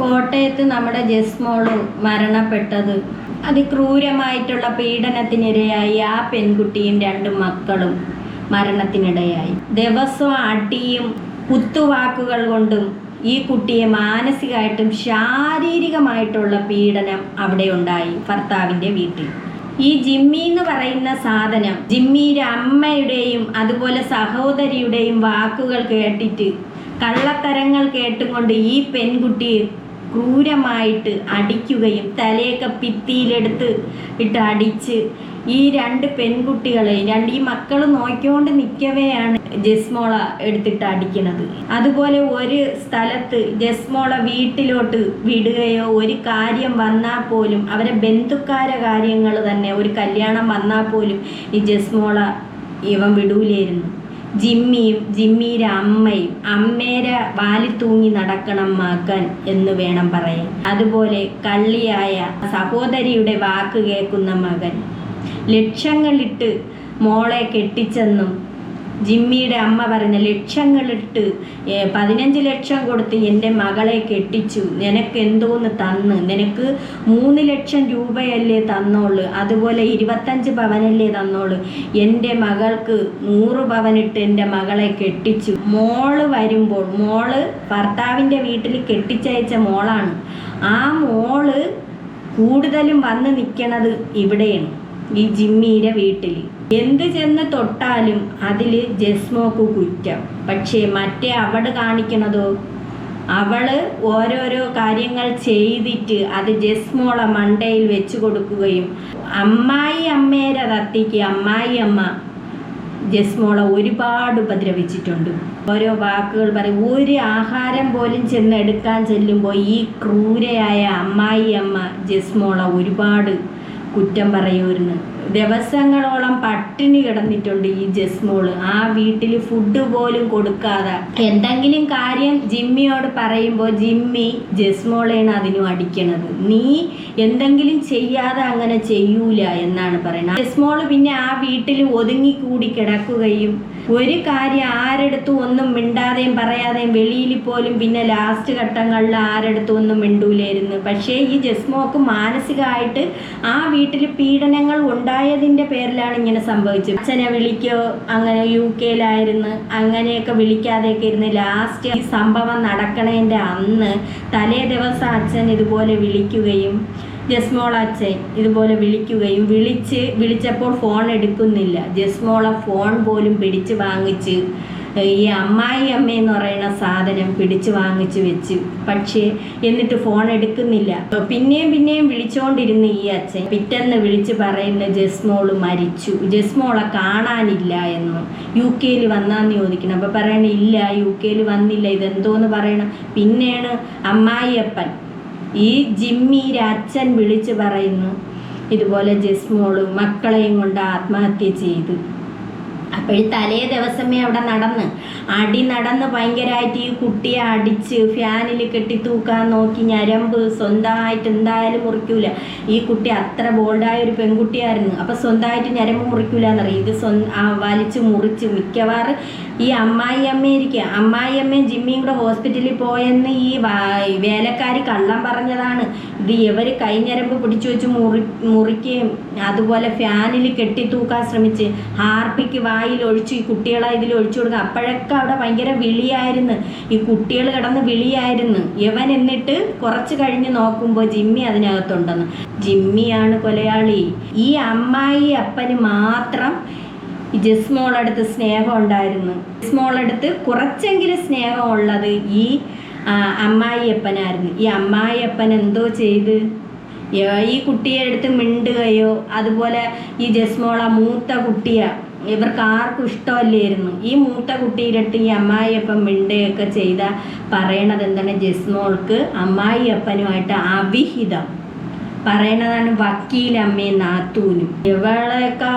കോട്ടയത്ത് നമ്മുടെ ജസ്മോൾ മരണപ്പെട്ടത് അതിക്രൂരമായിട്ടുള്ള പീഡനത്തിനിരയായി ആ പെൺകുട്ടിയും രണ്ട് മക്കളും മരണത്തിനിടയായി. ദിവസവും അടിയും കുത്തുവാക്കുകൾ കൊണ്ടും ഈ കുട്ടിയെ മാനസികമായിട്ടും ശാരീരികമായിട്ടുള്ള പീഡനം അവിടെ ഉണ്ടായി ഭർത്താവിന്റെ വീട്ടിൽ. ഈ ജിമ്മി എന്ന് പറയുന്ന സാധനം ജിമ്മിയുടെ അമ്മയുടെയും അതുപോലെ സഹോദരിയുടെയും വാക്കുകൾ കേട്ടിട്ട് കള്ളത്തരങ്ങൾ കേട്ടുകൊണ്ട് ഈ പെൺകുട്ടിയെ ക്രൂരമായിട്ട് അടിക്കുകയും തലയൊക്കെ ഭിത്തിയിലെടുത്ത് ഇട്ട് അടിച്ച് ഈ രണ്ട് പെൺകുട്ടികളെ രണ്ട് ഈ മക്കൾ നോക്കിക്കൊണ്ട് നിൽക്കവെയാണ് ജസ്മോള എടുത്തിട്ട് അടിക്കുന്നത് അതുപോലെ ഒരു സ്ഥലത്ത് ജസ്മോള വീട്ടിലോട്ട് വിടുകയോ ഒരു കാര്യം വന്നാൽ പോലും അവരെ ബന്ധുക്കാരെ കാര്യങ്ങൾ തന്നെ ഒരു കല്യാണം വന്നാൽ പോലും ഈ ജസ്മോള ഇവൻ വിടൂലായിരുന്നു. ജിമ്മിയും ജിമ്മിയുടെ അമ്മയും അമ്മേരെ വാലി തൂങ്ങി നടക്കണം മകൻ എന്ന് വേണം പറയാൻ. അതുപോലെ കള്ളിയായ സഹോദരിയുടെ വാക്ക് കേൾക്കുന്ന മകൻ. ലക്ഷങ്ങളിട്ട് മോളെ കെട്ടിച്ചെന്നും ജിമ്മിയുടെ അമ്മ പറഞ്ഞ ലക്ഷങ്ങളിട്ട് പതിനഞ്ച് ലക്ഷം കൊടുത്ത് എന്റെ മകളെ കെട്ടിച്ചു. നിനക്ക് എന്തോന്ന് തന്ന്? നിനക്ക് മൂന്ന് ലക്ഷം രൂപയല്ലേ തന്നോൾ. അതുപോലെ ഇരുപത്തഞ്ച് പവനല്ലേ തന്നോൾ. എന്റെ മകൾക്ക് നൂറ് പവനിട്ട് എന്റെ മകളെ കെട്ടിച്ചു. മോൾ വരുമ്പോൾ മോൾ ഭർത്താവിന്റെ വീട്ടിൽ കെട്ടിച്ചയച്ച മോളാണ്. ആ മോൾ കൂടുതലും വന്ന് നിൽക്കണത് ഇവിടെയാണ്. ഈ ജിമ്മിയുടെ വീട്ടിൽ എന്ത് ചെന്ന് തൊട്ടാലും അതിൽ ജസ്മോക്ക് കുറ്റം. പക്ഷേ മറ്റേ അവൾ കാണിക്കണതോ? അവൾ ഓരോരോ കാര്യങ്ങൾ ചെയ്തിട്ട് അത് ജസ്മോളെ മണ്ടയിൽ വെച്ച് കൊടുക്കുകയും അമ്മായി അമ്മേരെ തത്തിക്ക് അമ്മായി അമ്മ. ജസ്മോളെ ഒരുപാട് ഉപദ്രവിച്ചിട്ടുണ്ട്. ഓരോ വാക്കുകൾ പറയും ഒരു ആഹാരം പോലും ചെന്ന് എടുക്കാൻ ചെല്ലുമ്പോൾ ഈ ക്രൂരയായ അമ്മായി അമ്മ ജസ്മോളെ ഒരുപാട് കുറ്റം പറയുമായിരുന്നു ദിവസങ്ങളോളം പട്ടിണി കിടന്നിട്ടുണ്ട് ഈ ജസ്മോൾ. ആ വീട്ടിൽ ഫുഡ് പോലും കൊടുക്കാതെ. എന്തെങ്കിലും കാര്യം ജിമ്മിയോട് പറയുമ്പോൾ ജിമ്മി ജസ്മോളെയാണ് അതിനും അടിക്കണത്. നീ എന്തെങ്കിലും ചെയ്യാതെ അങ്ങനെ ചെയ്യൂല എന്നാണ് പറയുന്നത്. ജസ്മോൾ പിന്നെ ആ വീട്ടിൽ ഒതുങ്ങി കൂടി കിടക്കുകയും ഒരു കാര്യം ആരെടുത്തും ഒന്നും മിണ്ടാതെയും പറയാതെയും വെളിയിൽ പോലും പിന്നെ ലാസ്റ്റ് ഘട്ടങ്ങളിൽ ആരെടുത്തും ഒന്നും മിണ്ടൂലായിരുന്നു. പക്ഷേ ഈ ജസ്മോക്ക് മാനസികമായിട്ട് ആ വീട്ടിൽ പീഡനങ്ങൾ ഉണ്ടായതിന്റെ പേരിലാണ് ഇങ്ങനെ സംഭവിച്ചത്. അച്ഛനെ വിളിക്കോ അങ്ങനെ യു കെയിലായിരുന്നു അങ്ങനെയൊക്കെ വിളിക്കാതെയൊക്കെ ഇരുന്ന് ലാസ്റ്റ് ഈ സംഭവം നടക്കണതിന്റെ അന്ന് തലേ ദിവസം അച്ഛൻ ഇതുപോലെ വിളിക്കുകയും ജസ്മോൾ അച്ഛൻ ഇതുപോലെ വിളിക്കുകയും വിളിച്ച് വിളിച്ചപ്പോൾ ഫോൺ എടുക്കുന്നില്ല. ജസ്മോള ഫോൺ പോലും പിടിച്ച് വാങ്ങിച്ച് ഈ അമ്മായി അമ്മ എന്ന് പറയുന്ന സാധനം പിടിച്ച് വാങ്ങിച്ച് വെച്ച്. പക്ഷേ എന്നിട്ട് ഫോൺ എടുക്കുന്നില്ല. പിന്നെയും പിന്നെയും വിളിച്ചുകൊണ്ടിരുന്ന ഈ അച്ഛൻ പിറ്റെന്ന് വിളിച്ച് പറയുന്ന ജസ്മോൾ മരിച്ചു. ജസ്മോളെ കാണാനില്ല എന്ന് യു കെയിൽ വന്നാന്ന് ചോദിക്കണം. അപ്പോൾ പറയണ ഇല്ല യു കെയിൽ വന്നില്ല ഇതെന്തോന്ന് പറയണം. പിന്നെയാണ് അമ്മായിയപ്പൻ ഈ ജിമ്മിയുടെ അച്ഛൻ വിളിച്ചു പറയുന്നു ഇതുപോലെ ജസ്മോൾ മക്കളെയും കൊണ്ട് ആത്മഹത്യ ചെയ്തു. അപ്പോൾ തലേ ദിവസമേ അവിടെ നടന്ന്. അടി നടന്ന് ഭയങ്കരമായിട്ട് ഈ കുട്ടിയെ അടിച്ച് ഫാനിൽ കെട്ടി തൂക്കാൻ നോക്കി ഞരമ്പ് സ്വന്തമായിട്ട് എന്തായാലും മുറിക്കൂല. ഈ കുട്ടി അത്ര ബോൾഡായ ഒരു പെൺകുട്ടിയായിരുന്നു. അപ്പം സ്വന്തമായിട്ട് ഞരമ്പ് മുറിക്കൂല എന്നറിയാം ഇത് സ്വന്തം വലിച്ച് മുറിച്ച് മിക്കവാറും ഈ അമ്മായി അമ്മയിരിക്കുക അമ്മായി അമ്മയും ജിമ്മിയും കൂടെ ഹോസ്പിറ്റലിൽ പോയെന്ന് ഈ വേലക്കാരി കള്ളം പറഞ്ഞതാണ്. ഇത് ഇവർ കൈഞ്ഞരമ്പ് പിടിച്ചു വെച്ച് മുറി മുറിക്കുകയും അതുപോലെ ഫാനിൽ കെട്ടി തൂക്കാൻ ശ്രമിച്ച് ഹാർപ്പിക്ക് വായിൽ ഒഴിച്ചു ഈ കുട്ടികളെ ഇതിൽ ഒഴിച്ചു കൊടുക്കുക അപ്പോഴൊക്കെ അവിടെ ഭയങ്കര വിളിയായിരുന്നു. ഈ കുട്ടികൾ കിടന്ന് വിളിയായിരുന്നു. ഇവൻ എന്നിട്ട് കുറച്ച് കഴിഞ്ഞ് നോക്കുമ്പോൾ ജിമ്മി അതിനകത്തുണ്ടെന്ന്. ജിമ്മിയാണ് കൊലയാളി. ഈ അമ്മായി അപ്പന് മാത്രം ജസ്മോളടുത്ത് സ്നേഹം ഉണ്ടായിരുന്നു. ജസ്മോളടുത്ത് കുറച്ചെങ്കിലും സ്നേഹം ഉള്ളത് ഈ അമ്മായിയപ്പനായിരുന്നു. ഈ അമ്മായിയപ്പൻ എന്തോ ചെയ്ത്? ഈ കുട്ടിയെ എടുത്ത് മിണ്ടുകയോ അതുപോലെ ഈ ജസ്മോള മൂത്ത കുട്ടിയ ഇവർക്ക് ആർക്കും ഇഷ്ടമല്ലായിരുന്നു. ഈ മൂത്ത കുട്ടിയിലിട്ട് ഈ അമ്മായിയപ്പൻ മിണ്ടുകയൊക്കെ ചെയ്ത പറയണത് എന്താണ്? ജസ്മോൾക്ക് അമ്മായിയപ്പനുമായിട്ട് അവിഹിതം. പറയണതാണ് വക്കീലമ്മയും നാത്തൂനും. ഇവളെയൊക്കെ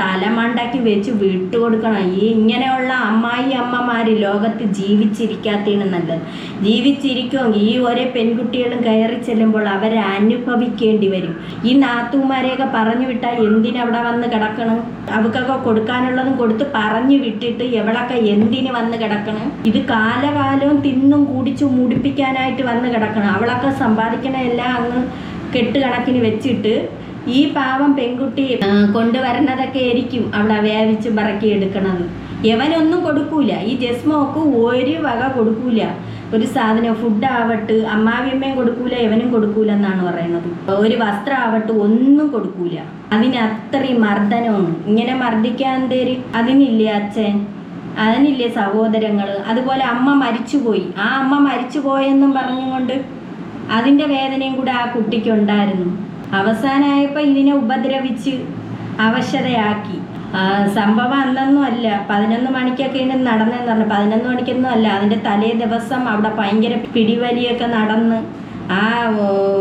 തലമണ്ടാക്കി വെച്ച് വിട്ടുകൊടുക്കണം. ഈ ഇങ്ങനെയുള്ള അമ്മായി അമ്മമാര് ലോകത്ത് ജീവിച്ചിരിക്കാത്തതാണ് നല്ലത്. ജീവിച്ചിരിക്കുമെങ്കിൽ ഈ ഓരോ പെൺകുട്ടികളും കയറി ചെല്ലുമ്പോൾ അവരെ അനുഭവിക്കേണ്ടി വരും. ഈ നാത്തൂമാരെയൊക്കെ പറഞ്ഞു വിട്ടാൽ എന്തിനവിടെ വന്ന് കിടക്കണം? അവക്കൊക്കെ കൊടുക്കാനുള്ളതും കൊടുത്ത് പറഞ്ഞു വിട്ടിട്ട് എവളൊക്കെ എന്തിന് വന്ന് കിടക്കണം? ഇത് കാലകാലവും തിന്നും കുടിച്ചു മുടിപ്പിക്കാനായിട്ട് വന്ന് കിടക്കണം. അവളൊക്കെ സമ്പാദിക്കണ എല്ലാം അങ്ങ് കെട്ടുകണക്കിന് വെച്ചിട്ട് ഈ പാവം പെൺകുട്ടി കൊണ്ടുവരണതൊക്കെ ആയിരിക്കും അവളെ വേവിച്ച് പറക്കി എടുക്കണത്. യവനൊന്നും കൊടുക്കൂല. ഈ ജസ്മോക്ക് ഒരു വക കൊടുക്കൂല. ഒരു സാധനം ഫുഡ് ആവട്ട് അമ്മാവിയമ്മയും കൊടുക്കൂല ഇവനും കൊടുക്കൂല എന്നാണ് പറയുന്നത്. ഒരു വസ്ത്രം ആവട്ട് ഒന്നും കൊടുക്കൂല. അതിന് അത്രയും മർദ്ദനമാണ്. ഇങ്ങനെ മർദ്ദിക്കാൻ തേര് അതിനില്ലേ അച്ഛൻ? അതിനില്ലേ സഹോദരങ്ങൾ അതുപോലെ അമ്മ മരിച്ചുപോയി. ആ അമ്മ മരിച്ചുപോയെന്നും പറഞ്ഞുകൊണ്ട് അതിന്റെ വേദനയും കൂടെ ആ കുട്ടിക്ക് ഉണ്ടായിരുന്നു. അവസാനമായപ്പോൾ ഇതിനെ ഉപദ്രവിച്ച് അവശതയാക്കി. സംഭവം അന്നൊന്നും അല്ല. പതിനൊന്ന് മണിക്കൊക്കെ ഇതിന് നടന്നെന്ന് പറഞ്ഞു. പതിനൊന്ന് മണിക്കൊന്നും അല്ല. അതിന്റെ തലേ ദിവസം അവിടെ ഭയങ്കര പിടിവലിയൊക്കെ നടന്ന് ആ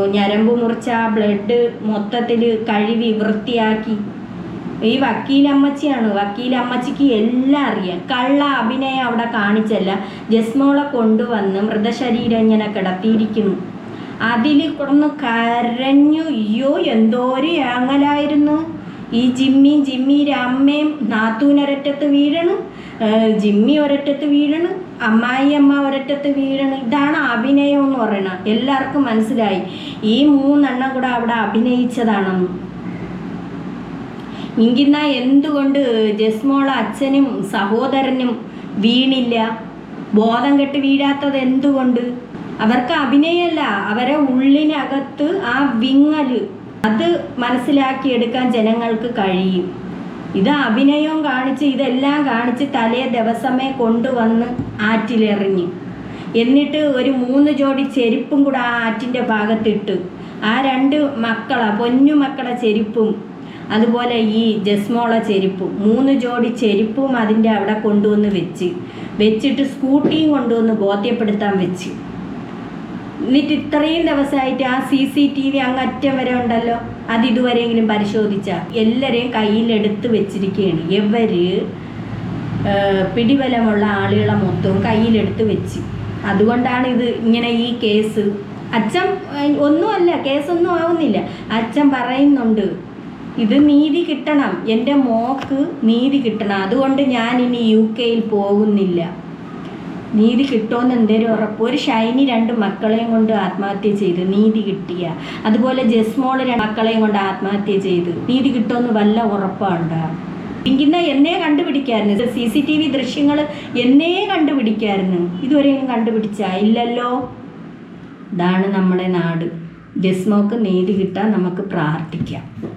ഞരമ്പ് മുറിച്ച ആ ബ്ലഡ് മൊത്തത്തിൽ കഴുകി വൃത്തിയാക്കി. ഈ വക്കീലമ്മച്ചിയാണ്. വക്കീലമ്മച്ചിക്ക് എല്ലാം അറിയാം. കള്ള അഭിനയം അവിടെ കാണിച്ചല്ല. ജസ്മോളെ കൊണ്ടുവന്ന് മൃതശരീരം ഇങ്ങനെ കിടത്തിയിരിക്കുന്നു. അതിൽ കിടന്ന് കരഞ്ഞു അയ്യോ എന്തോരു ഏങ്ങലായിരുന്നു ഈ ജിമ്മി ജിമ്മിയുടെ അമ്മയും നാത്തൂനൊരറ്റത്ത് വീഴണ് ജിമ്മി ഒരറ്റത്ത് വീഴണ് അമ്മായി അമ്മ ഒരറ്റത്ത് വീഴണ്. ഇതാണ് അഭിനയം എന്ന് പറയണത് എല്ലാവർക്കും മനസ്സിലായി. ഈ മൂന്നെണ്ണം കൂടെ അവിടെ അഭിനയിച്ചതാണെന്ന്. ഇങ്കിന്ന എന്തുകൊണ്ട് ജസ്മോള അച്ഛനും സഹോദരനും വീണില്ല? ബോധം കെട്ട് വീഴാത്തത് എന്തുകൊണ്ട്? അവർക്ക് അഭിനയമല്ല അവരെ ഉള്ളിനകത്ത് ആ വിങ്ങൽ അത് മനസ്സിലാക്കിയെടുക്കാൻ ജനങ്ങൾക്ക് കഴിയും. ഇത് അഭിനയം കാണിച്ച് ഇതെല്ലാം കാണിച്ച് തലേ ദിവസമേ കൊണ്ടുവന്ന് ആറ്റിലെറിഞ്ഞു. എന്നിട്ട് ഒരു മൂന്ന് ജോഡി ചെരുപ്പും കൂടെ ആ ആറ്റിന്റെ ഭാഗത്തിട്ട് ആ രണ്ട് മക്കളെ പൊന്നു മക്കളെ ചെരുപ്പും അതുപോലെ ഈ ജസ്മോള ചെരുപ്പും മൂന്ന് ജോഡി ചെരുപ്പും അതിന്റെ അവിടെ കൊണ്ടുവന്ന് വെച്ച് വെച്ചിട്ട് സ്കൂട്ടിയും കൊണ്ടുവന്ന് ബോധ്യപ്പെടുത്താൻ വെച്ച്. എന്നിട്ട് ഇത്രയും ദിവസമായിട്ട് ആ സി സി ടി വി അങ്ങറ്റം വരെ ഉണ്ടല്ലോ. അത് ഇതുവരെയെങ്കിലും പരിശോധിച്ച? എല്ലാവരെയും കയ്യിലെടുത്ത് വെച്ചിരിക്കുകയാണ് എവര് പിടിബലമുള്ള ആളുകളെ മൊത്തവും കയ്യിലെടുത്ത് വെച്ച്. അതുകൊണ്ടാണ് ഇത് ഇങ്ങനെ ഈ കേസ്. അച്ഛൻ ഒന്നുമല്ല കേസൊന്നും ആവുന്നില്ല. അച്ഛൻ പറയുന്നുണ്ട് ഇത് നീതി കിട്ടണം. എന്റെ മോക്ക് നീതി കിട്ടണം. അതുകൊണ്ട് ഞാൻ ഇനി യു കെയിൽ പോകുന്നില്ല. നീതി കിട്ടുമെന്ന് എന്തേലും ഉറപ്പ്. ഒരു ഷൈനി രണ്ട് മക്കളെയും കൊണ്ട് ആത്മഹത്യ ചെയ്തു. നീതി കിട്ടിയ. അതുപോലെ ജസ്മോൾ രണ്ട് മക്കളെയും കൊണ്ട് ആത്മഹത്യ ചെയ്തു. നീതി കിട്ടുമെന്ന് വല്ല ഉറപ്പാണ്ട ഇങ്ങനെ എന്നേ കണ്ടുപിടിക്കായിരുന്നു. സി സി ടി വി ദൃശ്യങ്ങൾ എന്നേ കണ്ടുപിടിക്കായിരുന്നു. ഇതുവരെയും കണ്ടുപിടിച്ച? ഇല്ലല്ലോ. ഇതാണ് നമ്മുടെ നാട്. ജസ്മോക്ക് നീതി കിട്ടാൻ നമുക്ക് പ്രാർത്ഥിക്കാം.